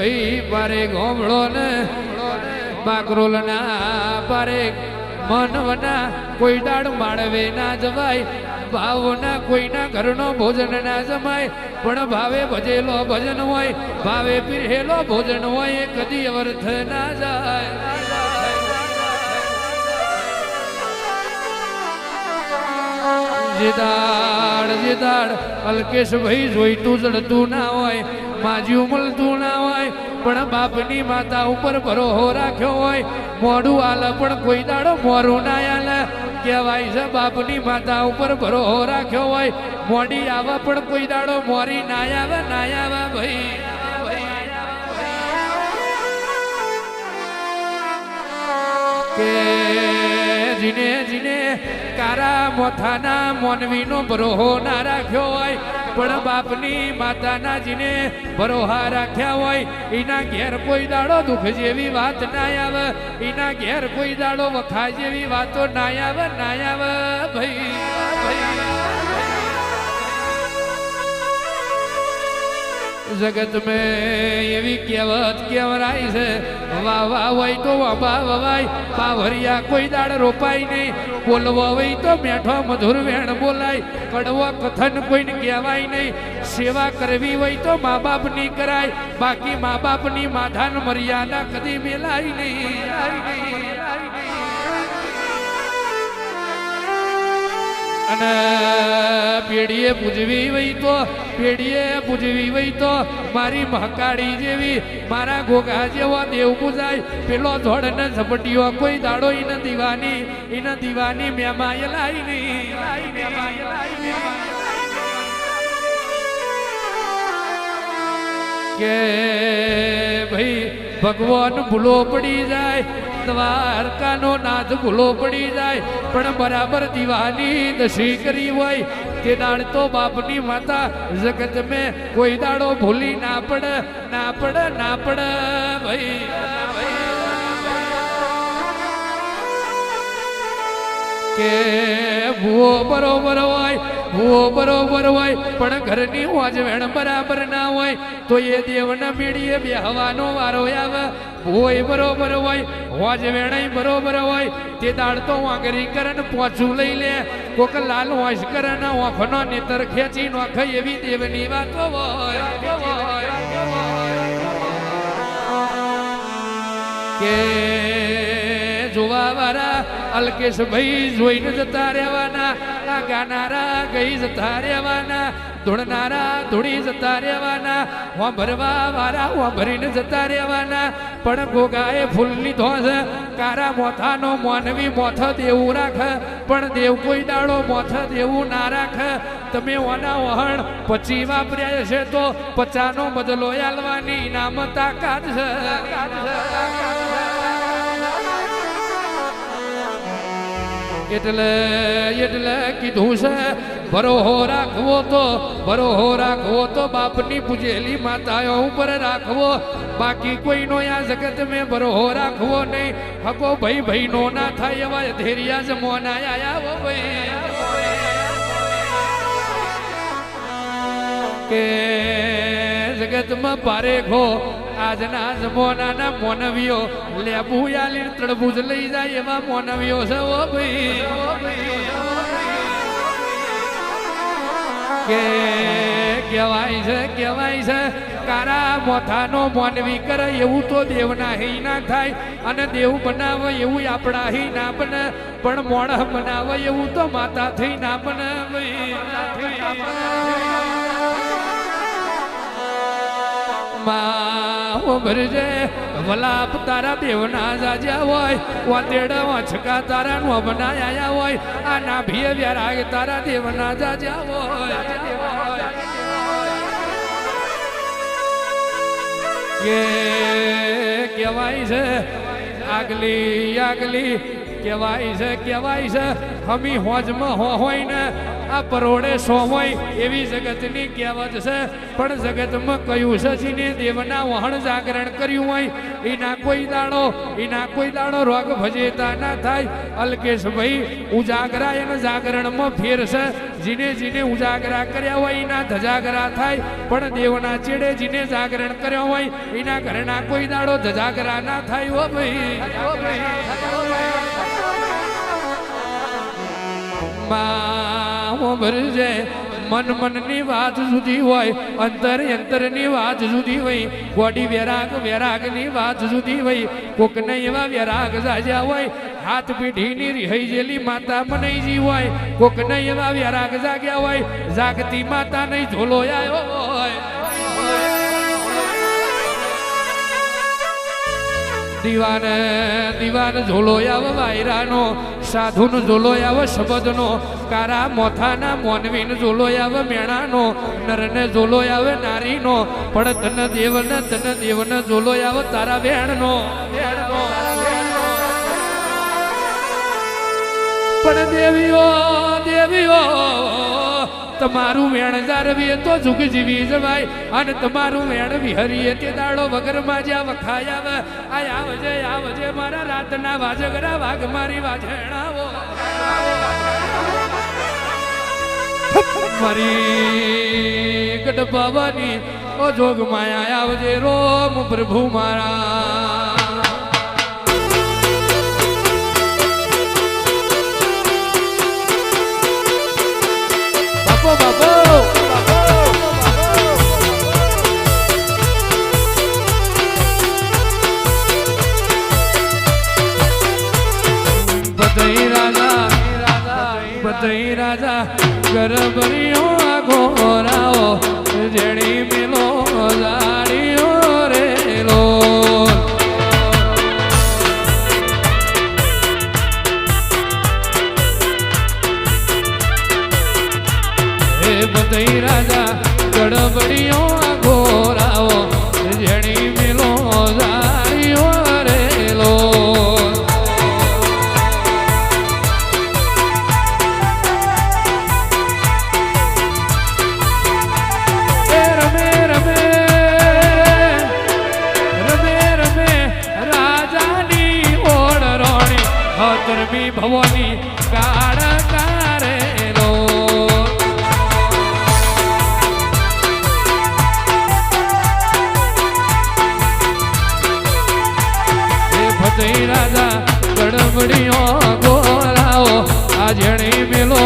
ભાઈ પારે ગોમળો ને બાકરોલ ના પારે મનવના કોઈ દાડ માળવે ના જવાય ભાવના કોઈના ઘરનો ભોજન ના જમાય. પણ ભાવે ભજેલો ભજન હોય, ભાવે પીરેલો ભોજન હોય, એ કદી અવર્થ ના જાય. જીદાડ જીદાડ અલ્કેશ ભાઈ જોઈતું જડતું ના હોય માજ્યું મળતું ના પણ બાપની માતા ઉપર ભરોહો રાખ્યો હોય મોડું આલે, પણ કોઈ દાડો મોરું ના આલે. કહેવાય છે, બાપની માતા ઉપર ભરોહો રાખ્યો હોય મોડી આવે, પણ કોઈ દાડો મોરી ના આવે ના આવે ભાઈ. કે જીને જીને કારા મોથાના મોનવીનો બરોહો ના રાખ્યો હોય પણ બાપની માતાના જીને બરોહા રાખ્યા હોય, એના ઘેર કોઈ દાડો દુઃખ જેવી વાત ના આવે, એના ઘેર કોઈ દાડો વખા જેવી વાતો ના આવે ના આવે ભાઈ. જગત મેં એવી કહેવત કેવરાય છે, વાવા હોય તો વાવા વવાય, પાવરિયા કોઈ દાડ રોપાય નહીં, બોલવો હોય તો મેઠો મધુર વેણ બોલાય, કડવો કથન કોઈને કહેવાય નહીં, સેવા કરવી હોય તો મા બાપની કરાય, બાકી મા બાપની માધાન મર્યાદા કદી મેલાય નહીં. અને પેઢીએ પૂજવી વહી તો, પેઢીએ પૂજવી વહી તો, મારી મહકાળી જેવી, મારા ઘોઘા જેવો દેવ પૂજાય પેલો ધોળ ને ઝપટીઓ કોઈ દાડો ઈને દીવાની ઈને દીવાની મેમાય લાઈ નહીં. મેમાય લાઈ કે ભાઈ ભગવાન ભૂલો પડી જાય દ્વારકાનો નાથ ભૂલો પડી જાય, પણ બરાબર દીવાની દશી કરી હોય, તે દાડ તો બાપની માતા, જગત મેં કોઈ દાડો ભૂલી ના પડે ના પડે ના પડે ભાઈ. કે ભૂવો બરોબર હોય, ભૂવો બરોબર હોય, પણ ઘરની વાજવેણ બરાબર ના હોય, તો એ દેવના મેળીએ બેહવાનો વારો આવે. ભૂવોય બરોબર હોય વાજવેણાય બરોબર હોય, તે દાળ તો વાંગરી કરન પોચું લઈ લે. કોક લાલ વાંસ કરન ઓખનો નેતર ખેંચી નોખ એવી દેવની વાતો હોય. કે જોવા વાળા અલ્કેશ ભાઈ જોઈને જતા રહેવાના આ ગાનારા ગઈ જતા રહેવાના ધૂળનારા ધૂળી જતા રહેવાના, વાંભરવા વાળા વાંભરીને જતા રહેવાના. પણ ગોગાએ ફૂલ લીધો છે, કારા મોથાનો માનવી મોથ દેવું રાખ, પણ દેવ કોઈ દાડો મોથ દેવું ના રાખ. તમે ઓના વહણ પછી વાપર્યા છે તો પચાનો બદલો આલવાની નામ તાકાત છે. એટલે એટલે કીધું છે, ભરોહો રાખવો તો, ભરોહો રાખવો તો બાપની પૂજેલી માતાઓ ઉપર રાખવો. બાકી કોઈનો આ જગત મેં ભરોહો રાખવો નહીં. હકો ભાઈ ભાઈ નો થાય એવા જ મોના આયા ભાઈ કે જગતમાં પારેખો આજના જમોનાના મોનવીઓ લેબુ યાલી તડબૂજ લઈ જાય એવા મોનવીઓ છે, ઓ ભાઈ. કે કહેવાય છે કહેવાય છે, કારા મોથાનો મોનવી કરે એવું તો દેવના હી ના થાય અને દેવ બનાવે એવું આપણા હિ ના બને. પણ મોણ બનાવે એવું તો માતા થઈ ના બને. માં વલાપ તારા દેવના જાજ્યા હોય. વાંદેડા વાંચકા તારા નો બનાયા હોય. આના ભીએ વ્યારાગ તારા દેવના જાજ્યા હોય. કે કહેવાય છે, આગલી આગલી. કહેવાય છે કહેવાય છે, હમી હોજમાં હો હોય ને આ પરોડે સો હોય એવી જગતની કહેવત છે. પણ જગતમાં કયું છે જીને દેવના વહણ જાગરણ કર્યું હોય, એના કોઈ દાડો, એના કોઈ દાડો રોગ ભજેતા ના થાય. અલ્કેશભાઈ ઉજાગરા અને જાગરણમાં ફેર છે. જીને જીને ઉજાગરા કર્યા હોય, એના ધજાગરા થાય. પણ દેવના ચેડે જીને જાગરણ કર્યા હોય, એના ઘરના કોઈ દાડો ધજાગરા ના થાય. ઓ ભાઈ. માં ભરજે મન મનની વાત જુદી હોય, અંતર અંતરની વાત જુદી હોય. ગોડી વેરાગ વેરાગની વાત જુદી હોય. કોકને એવા વેરાગ જાજ્યા હોય, હાથ પીઢીની રિહાઈ જેલી માતા મનઈજી હોય. કોકને એવા વેરાગ જાગ્યા હોય, જાગતી માતા નહીં ઝોલો આવ્યો હોય. દીવાન દીવાન ઝોલો આવ વાયરાનો, સાધુન ઝોલો આવ શબ્દનો, કારા મોથાના મોનવીન ઝોલો આવ મેણાનો, નરને ઝોલો આવે નારીનો પણ તન દેવન તન દેવન ઝોલો આવ તારા વેણનો. પણ દેવીઓ દેવીઓ તમારું વેણ જારવીએ તો જુગ જીવી જવાય. અને તમારું વેણ વિહરીએ તે દાડો વગરમાં જ્યાં વખાય આવે. આ આવજે આવજે, મારા રાતના વાજગરા વાઘ મારી વાજણાવો મારી ગઢબાવાની ઓ જોગ માયા, આવજે રોમ પ્રભુ મારા. બધાઈ રાજા ગરબરીઓ ઘોરાઓ જેણી હતરમી ભવની કાળ કારેલો એ ફતેહ રાજા ગડબડીઓ ગોરાઓ આ જણી મેલો